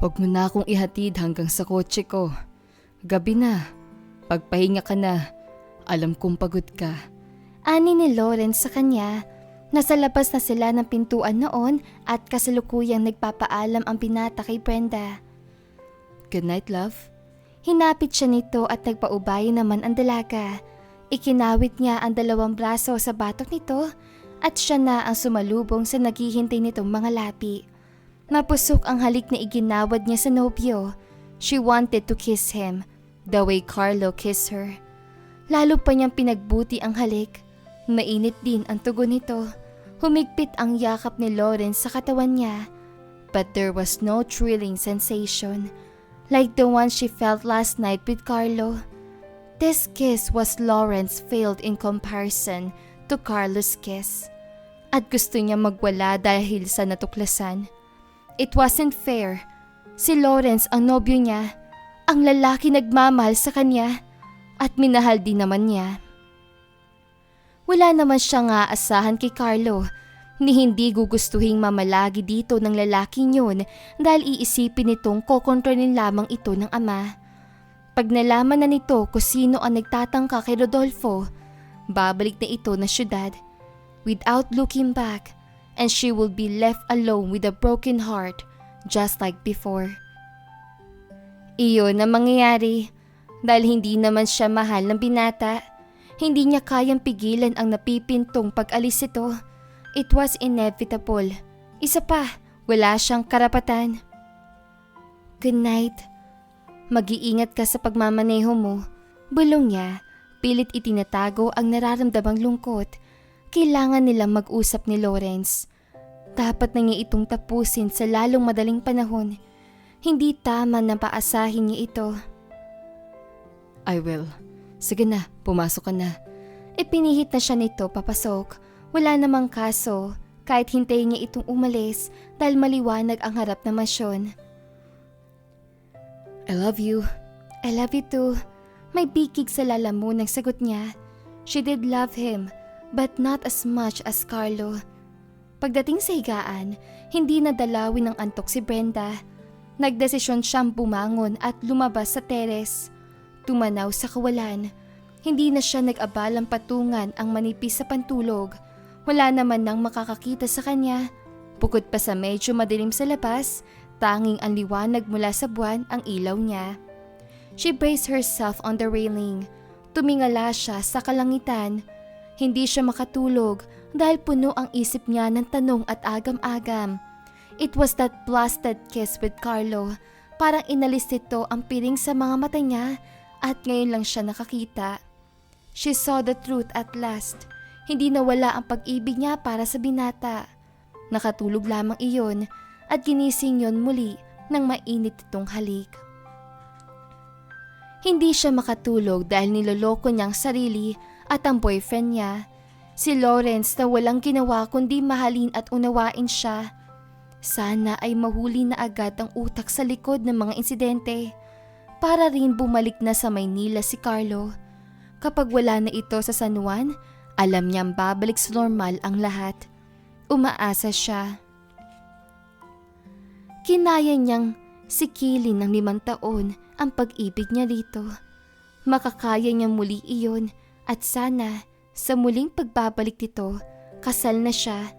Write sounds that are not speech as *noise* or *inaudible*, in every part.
Huwag mo na akong ihatid hanggang sa kotse ko. Gabi na. Pagpahinga ka na. Alam kong pagod ka. Ani ni Lawrence sa kanya. Nasa labas na sila ng pintuan noon at kasalukuyang nagpapaalam ang binata kay Brenda. Good night, love. Hinapit siya nito at nagpaubaya naman ang dalaga. Ikinawit niya ang dalawang braso sa batok nito at siya na ang sumalubong sa naghihintay nitong mga lapi. Napusok ang halik na iginawad niya sa nobyo. She wanted to kiss him, the way Carlo kissed her. Lalo pa niyang pinagbuti ang halik. Mainit din ang tugon nito. Humigpit ang yakap ni Lawrence sa katawan niya. But there was no thrilling sensation like the one she felt last night with Carlo. This kiss was Lawrence failed in comparison to Carlo's kiss. At gusto niya magwala dahil sa natuklasan. It wasn't fair. Si Lawrence ang nobyo niya, ang lalaki nagmamahal sa kanya, at minahal din naman niya. Wala naman siya nga asahan kay Carlo ni hindi gugustuhing mamalagi dito ng lalaking yun dahil iisipin nitong kokontrolin lamang ito ng ama. Pag nalaman na nito kung sino ang nagtatangka kay Rodolfo, babalik na ito na syudad without looking back and she will be left alone with a broken heart just like before. Iyon ang mangyayari dahil hindi naman siya mahal ng binata. Hindi niya kayang pigilan ang napipintong pag-alis ito. It was inevitable. Isa pa, wala siyang karapatan. Good night. Mag-iingat ka sa pagmamaneho mo. Bulong niya, pilit itinatago ang nararamdamang lungkot. Kailangan nilang mag-usap ni Lawrence. Dapat na niya itong tapusin sa lalong madaling panahon. Hindi tama na paasahin niya ito. I will. Sige na, pumasok ka na. Ipinihit na siya nito papasok. Wala namang kaso, kahit hintayin niya itong umalis dahil maliwanag ang harap na masyon. I love you. I love you too. May bikig sa lalamunan ng sagot niya. She did love him, but not as much as Carlo. Pagdating sa higaan, hindi nadalawin ng antok si Brenda. Nagdesisyon siyang bumangon at lumabas sa teres. Tumanaw sa kawalan. Hindi na siya nag-abalang patungan ang manipis sa pantulog. Wala naman nang makakakita sa kanya. Bukod pa sa medyo madilim sa labas, tanging ang liwanag mula sa buwan ang ilaw niya. She braced herself on the railing. Tumingala siya sa kalangitan. Hindi siya makatulog dahil puno ang isip niya ng tanong at agam-agam. It was that blasted kiss with Carlo. Parang inalis nito ang piring sa mga mata niya at ngayon lang siya nakakita. She saw the truth at last. Hindi nawala ang pag-ibig niya para sa binata. Nakatulog lamang iyon at ginising yon muli ng mainit itong halik. Hindi siya makatulog dahil niloloko niyang sarili at ang boyfriend niya. Si Lawrence na walang ginawa kundi mahalin at unawain siya. Sana ay mahuli na agad ang utak sa likod ng mga insidente para rin bumalik na sa Maynila si Carlo. Kapag wala na ito sa San Juan, alam niyang babalik sa normal ang lahat. Umaasa siya. Kinaya niyang sikilin ng limang taon ang pag-ibig niya dito. Makakaya niya muli iyon at sana sa muling pagbabalik nito, kasal na siya.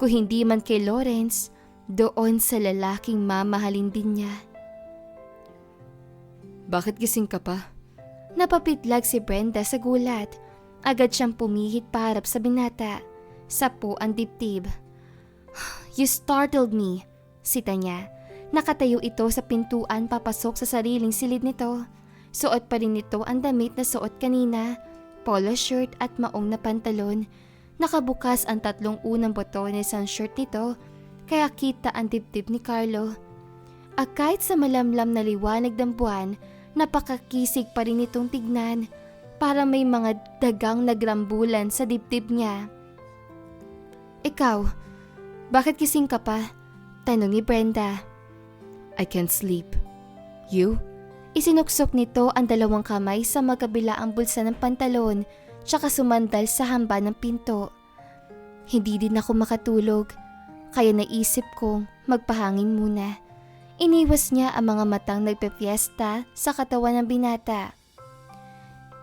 Kung hindi man kay Lawrence, doon sa lalaking mamahalin din niya. Bakit gising ka pa? Napapitlag si Brenda sa gulat. Agad siyang pumihit parap sa binata. Sapo ang dibdib. *sighs* You startled me, sita niya. Nakatayo ito sa pintuan papasok sa sariling silid nito. Suot pa rin nito ang damit na suot kanina. Polo shirt at maong na pantalon. Nakabukas ang tatlong unang botones ng shirt nito kaya kita ang dibdib ni Carlo. At kahit sa malamlam na liwanag ng buwan, napakakisig pa rin itong tignan para may mga dagang nagrambulan sa dibdib niya. Ikaw, bakit kising ka pa? Tanong ni Brenda. I can't sleep. You? Isinuksok nito ang dalawang kamay sa magkabilaang bulsa ng pantalon tsaka sumandal sa hamba ng pinto. Hindi din ako makatulog kaya naisip kong magpahangin muna. Iniwas niya ang mga matang nagpepiesta sa katawan ng binata.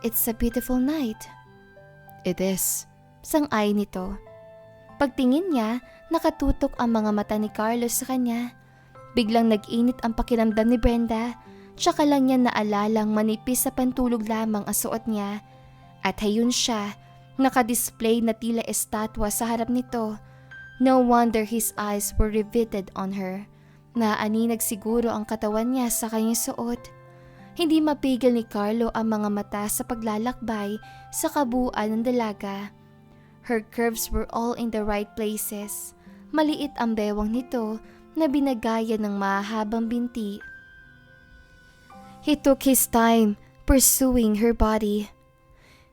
It's a beautiful night. It is. Sang-ay nito. Pagtingin niya, nakatutok ang mga mata ni Carlos sa kanya. Biglang nag-init ang pakiramdam ni Brenda. Tsaka lang niya naalalang manipis sa pantulog lamang ang suot niya. At hayun siya, nakadisplay na tila estatwa sa harap nito. No wonder his eyes were riveted on her. Naaninag siguro ang katawan niya sa kanyang suot. Hindi mapigil ni Carlo ang mga mata sa paglalakbay sa kabuuan ng dalaga. Her curves were all in the right places. Maliit ang bewang nito na binagaya ng mahabang binti. He took his time pursuing her body.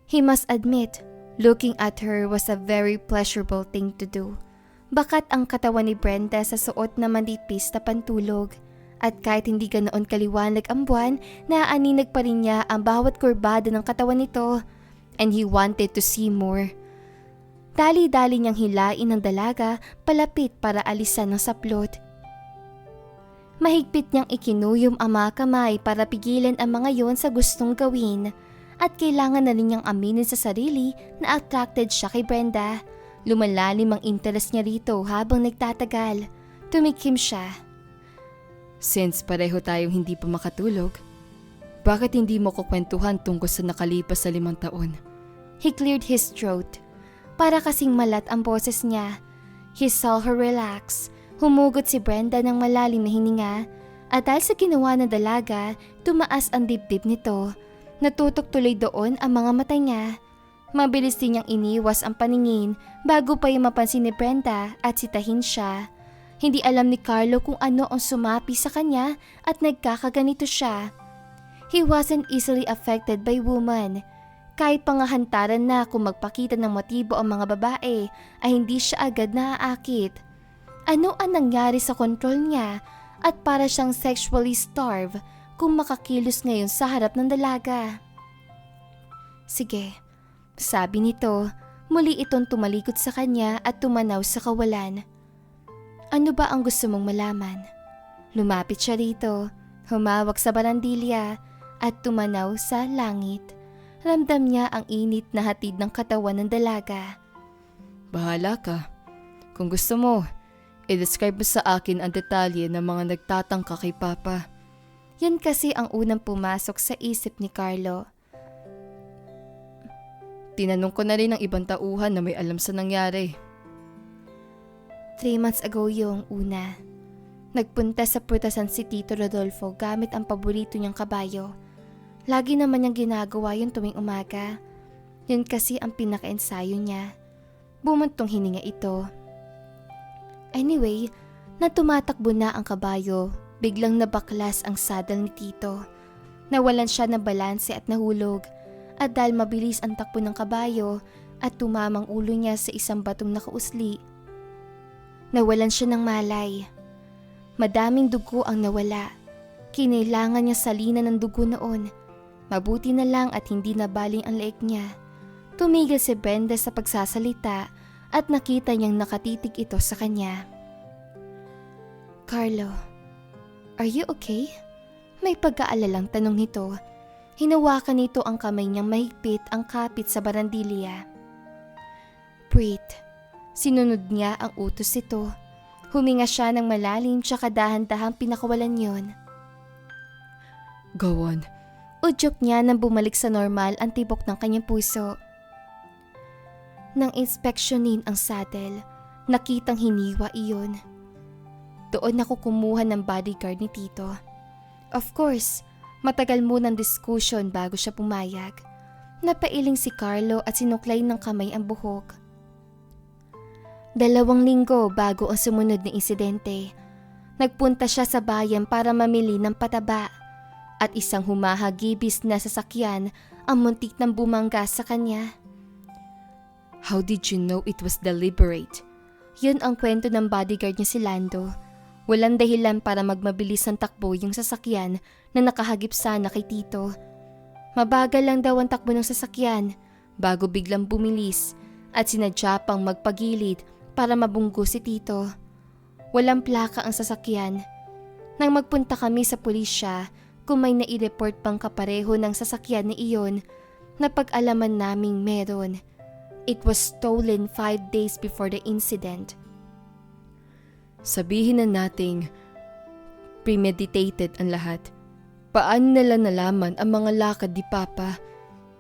He must admit, looking at her was a very pleasurable thing to do. Bakat ang katawan ni Brenda sa suot na manipis na pantulog. At kahit hindi ganoon kaliwanag ang buwan, naaaninag pa rin niya ang bawat kurbada ng katawan nito. And he wanted to see more. Dali-dali niyang hilain ng dalaga palapit para alisan ng saplot. Mahigpit niyang ikinuyom ang mga kamay para pigilan ang mga yon sa gustong gawin. At kailangan na rin niyang aminin sa sarili na attracted siya kay Brenda. Lumalalim ang interest niya rito habang nagtatagal. Tumikim siya. Since pareho tayong hindi pa makatulog, bakit hindi mo kukwentuhan tungkol sa nakalipas sa limang taon? He cleared his throat. Para kasing malat ang boses niya. He saw her relax. Humugot si Brenda ng malalim na hininga. At dahil sa ginawa ng dalaga, tumaas ang dibdib nito. Natutok tuloy doon ang mga mata niya. Mabilis din niyang iniwas ang paningin bago pa yung mapansin ni Brenda at sitahin siya. Hindi alam ni Carlo kung ano ang sumapi sa kanya at nagkakaganito siya. He wasn't easily affected by woman. Kahit pangahantaran na kung magpakita ng motibo ang mga babae ay hindi siya agad naaakit. Ano ang nangyari sa kontrol niya at para siyang sexually starved kung makakilos ngayon sa harap ng dalaga. Sige, sabi nito, muli itong tumalikod sa kanya at tumanaw sa kawalan. Ano ba ang gusto mong malaman? Lumapit siya rito, humawak sa barandilya at tumanaw sa langit. Ramdam niya ang init na hatid ng katawan ng dalaga. Bahala ka. Kung gusto mo, i-describe mo sa akin ang detalye ng mga nagtatangka kay Papa. Yan kasi ang unang pumasok sa isip ni Carlo. Tinanong ko na rin ng ibang tauhan na may alam sa nangyari. Three months ago yung una. Nagpunta sa putasan si Tito Rodolfo gamit ang paborito niyang kabayo. Lagi naman niyang ginagawa yun tuwing umaga. Yun kasi ang pinaka-ensayo niya. Bumuntong hininga ito. Anyway, na tumatakbo na ang kabayo, biglang nabaklas ang saddle ni Tito. Nawalan siya ng balanse at nahulog. At dahil mabilis ang takbo ng kabayo at tumamang ulo niya sa isang batong nakausli, Nawalan siya ng malay. Madaming dugo ang nawala. Kinailangan niya salinan ng dugo noon. Mabuti na lang at hindi nabaling ang leeg niya. Tumigil si Brenda sa pagsasalita at nakita niyang nakatitig ito sa kanya. Carlo, are you okay? May pag-aalalang tanong nito. Hinawakan nito ang kamay niyang mahigpit ang kapit sa barandilya. Breathe. Sinunod niya ang utos nito. Huminga siya ng malalim tsaka dahan-dahang pinakawalan yon. On. Udyok niya nang bumalik sa normal ang tibok ng kanyang puso. Nang inspeksyonin ang saddle, nakitang hiniwa iyon. Doon ako kumuha ng bodyguard ni Tito. Of course, matagal munang diskusyon bago siya pumayag. Napailing si Carlo at sinuklay ng kamay ang buhok. Dalawang linggo bago ang sumunod na insidente, nagpunta siya sa bayan para mamili ng pataba at isang humahagibis na sasakyan ang muntik ng bumangga sa kanya. How did you know it was deliberate? Yun ang kwento ng bodyguard niya si Lando. Walang dahilan para magmabilis ang takbo yung sasakyan na nakahagip sana kay Tito. Mabagal lang daw ang takbo ng sasakyan bago biglang bumilis at sinadya pang magpagilid para mabunggo si Tito. Walang plaka ang sasakyan. Nang magpunta kami sa pulisya, kung may nai-report pang kapareho ng sasakyan ni iyon, napag-alaman naming meron. It was stolen five days before the incident. Sabihin na nating premeditated ang lahat. Paano nila nalaman ang mga lakad ni Papa?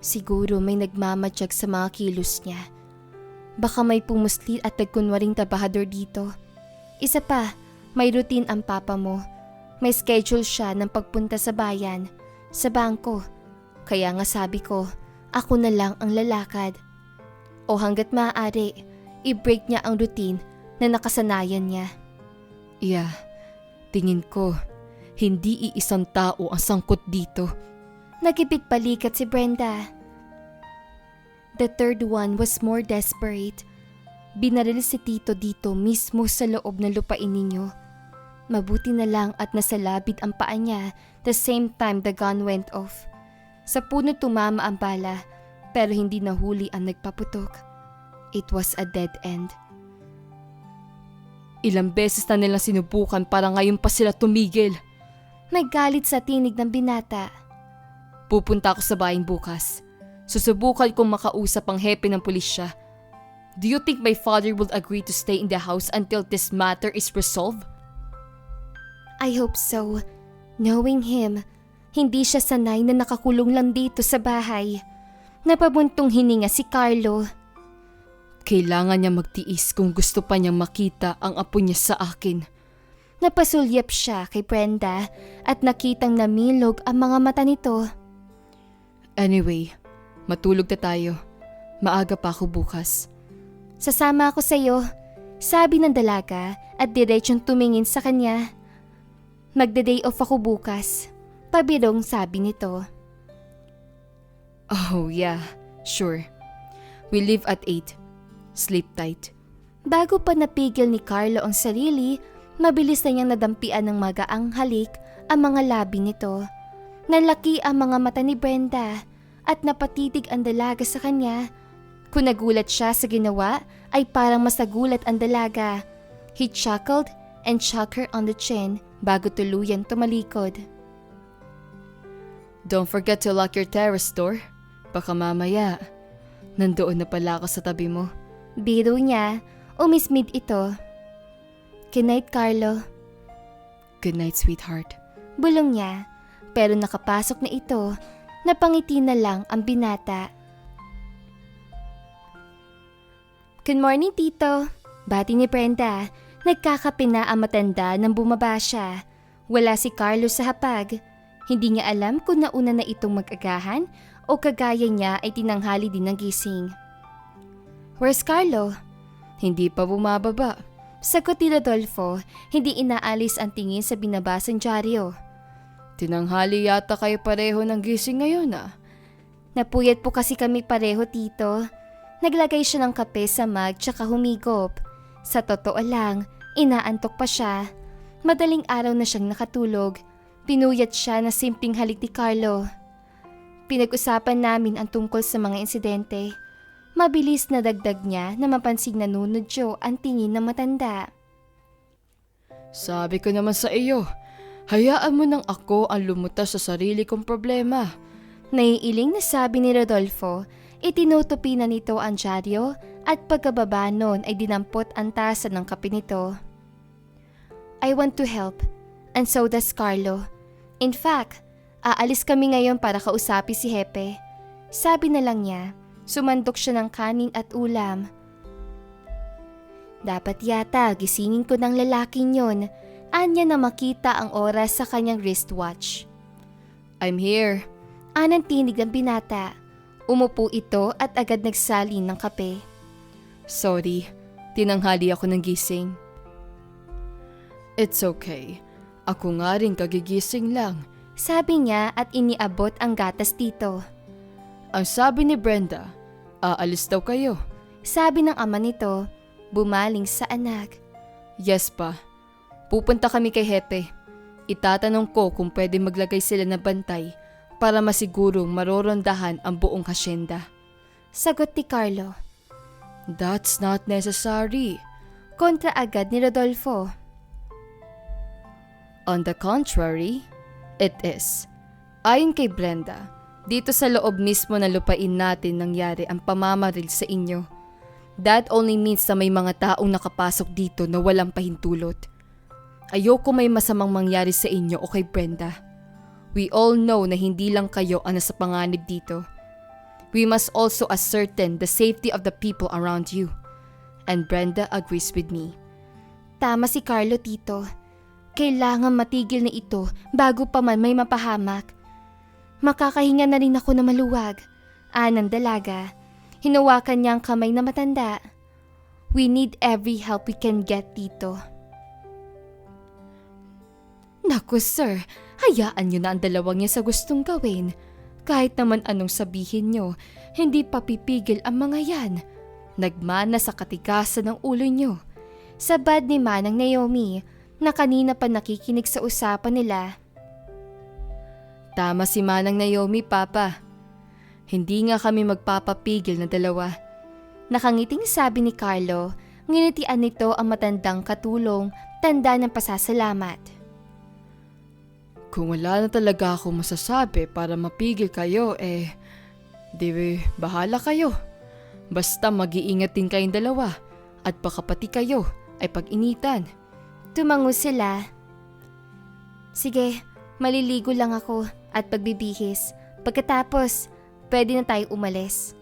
Siguro may nagmamatsyag sa mga kilos niya. Baka may pumuslit at nagkunwaring trabahador dito. Isa pa, may routine ang papa mo. May schedule siya ng pagpunta sa bayan, sa bangko. Kaya nga sabi ko, ako na lang ang lalakad. O hanggat maaari, i-break niya ang routine na nakasanayan niya. Yeah, tingin ko, hindi iisang tao ang sangkot dito. Nagipit palikat si Brenda. The third one was more desperate. Binaril si Tito dito mismo sa loob ng lupain ninyo. Mabuti na lang at nasalabid ang paa niya the same time the gun went off. Sa puno tumama ang bala pero hindi nahuli ang nagpaputok. It was a dead end. Ilang beses na nilang sinubukan para ngayon pa sila tumigil. Naggalit sa tinig ng binata. Pupunta ako sa bayan bukas. Susubukan kong makausap ang hepe ng pulisya. Do you think my father will agree to stay in the house until this matter is resolved? I hope so. Knowing him, hindi siya sanay na nakakulong lang dito sa bahay. Napabuntong hininga si Carlo. Kailangan niya magtiis kung gusto pa niyang makita ang apo niya sa akin. Napasulyap siya kay Brenda at nakitang namilog ang mga mata nito. Anyway, matulog na tayo. Maaga pa ako bukas. Sasama ako sa iyo, sabi ng dalaga at diretsong tumingin sa kanya. Magde-day off ako bukas. Pabirong sabi nito. Oh yeah, sure. We leave at 8. Sleep tight. Bago pa napigil ni Carlo ang sarili, mabilis na niyang nadampian ng magaang halik ang mga labi nito. Nalaki ang mga mata ni Brenda at napatitig ang dalaga sa kanya. Kung nagulat siya sa ginawa, ay parang mas nagulat ang dalaga. He chuckled and shook her on the chin bago tuluyan tumalikod. Don't forget to lock your terrace door. Baka mamaya, nandoon na pala ako sa tabi mo. Biro niya, umismid ito. Good night, Carlo. Good night, sweetheart. Bulong niya, pero nakapasok na ito, napangiti na lang ang binata. Good morning, Tito. Bati ni Brenda. Nagkakape na ang matanda nang bumaba siya. Wala si Carlos sa hapag. Hindi niya alam kung nauna na itong mag-agahan o kagaya niya ay tinanghali din ng gising. Where's Carlo? Hindi pa bumababa. Sagot ni Rodolfo, hindi inaalis ang tingin sa binabasang dyaryo. Tinanghali yata kayo pareho ng gising ngayon ah. Napuyat po kasi kami pareho, Tito. Naglagay siya ng kape sa mug tsaka humigop. Sa totoo lang, inaantok pa siya. Madaling araw na siyang nakatulog. Pinuyat siya na simpleng halik ni Carlo. Pinag-usapan namin ang tungkol sa mga insidente. Mabilis na dagdag niya na mapansing nanunod siya ang tingin ng matanda. Sabi ko naman sa iyo, hayaan mo nang ako ang lumutas sa sarili kong problema. Naiiling na sabi ni Rodolfo, itinutupi na nito ang dyaryo at pagkababa nun ay dinampot ang tasa ng kape nito. I want to help, and so does Carlo. In fact, aalis kami ngayon para kausapin si Hepe. Sabi na lang niya, sumandok siya ng kanin at ulam. Dapat yata gisingin ko ng lalaking yon, anya na makita ang oras sa kanyang wristwatch. I'm here. Anang tinig ng binata. Umupo ito at agad nagsalin ng kape. Sorry, tinanghali ako ng gising. It's okay. Ako nga rin kagigising lang. Sabi niya at iniabot ang gatas dito. Ang sabi ni Brenda, aalis daw kayo. Sabi ng ama nito, bumaling sa anak. Yes pa. Pupunta kami kay Hepe. Itatanong ko kung pwede maglagay sila ng bantay para masigurong marorondahan ang buong hasyenda. Sagot ni Carlo. That's not necessary. Kontra agad ni Rodolfo. On the contrary, it is. Ayon kay Brenda, dito sa loob mismo na lupain natin nangyari ang pamamaril sa inyo. That only means na may mga taong nakapasok dito na walang pahintulot. Ayoko may masamang mangyari sa inyo o kay Brenda. We all know na hindi lang kayo ang nasa panganib dito. We must also ascertain the safety of the people around you. And Brenda agrees with me. Tama si Carlo, Tito. Kailangan matigil na ito bago pa man may mapahamak. Makakahinga na rin ako na maluwag. Anang dalaga. Hinawakan niya ang kamay na matanda. We need every help we can get, Tito. Naku sir, hayaan niyo na ang dalawang niya sa gustong gawin. Kahit naman anong sabihin niyo, hindi papipigil ang mga yan. Nagmana sa katikasan ng ulo niyo. Sabad ni Manang Naomi na kanina pa nakikinig sa usapan nila. Tama si Manang Naomi, Papa. Hindi nga kami magpapapigil na dalawa. Nakangiting sabi ni Carlo, nginitian nito ang matandang katulong, tanda ng pasasalamat. Kung wala na talaga ako masasabi para mapigil kayo, eh, di bahala kayo. Basta mag-iingat din kayong dalawa at baka pati kayo ay pag-initan. Tumango sila. Sige, maliligo lang ako at pagbibihis. Pagkatapos, pwede na tayo umalis.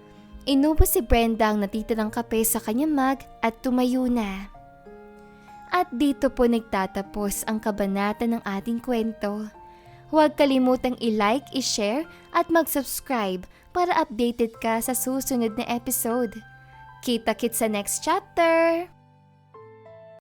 Inubos si Brenda ang natitirang kape sa kanyang mug at tumayo na. At dito po nagtatapos ang kabanata ng ating kwento. Huwag kalimutang i-like, i-share at mag-subscribe para updated ka sa susunod na episode. Kita-kit sa next chapter!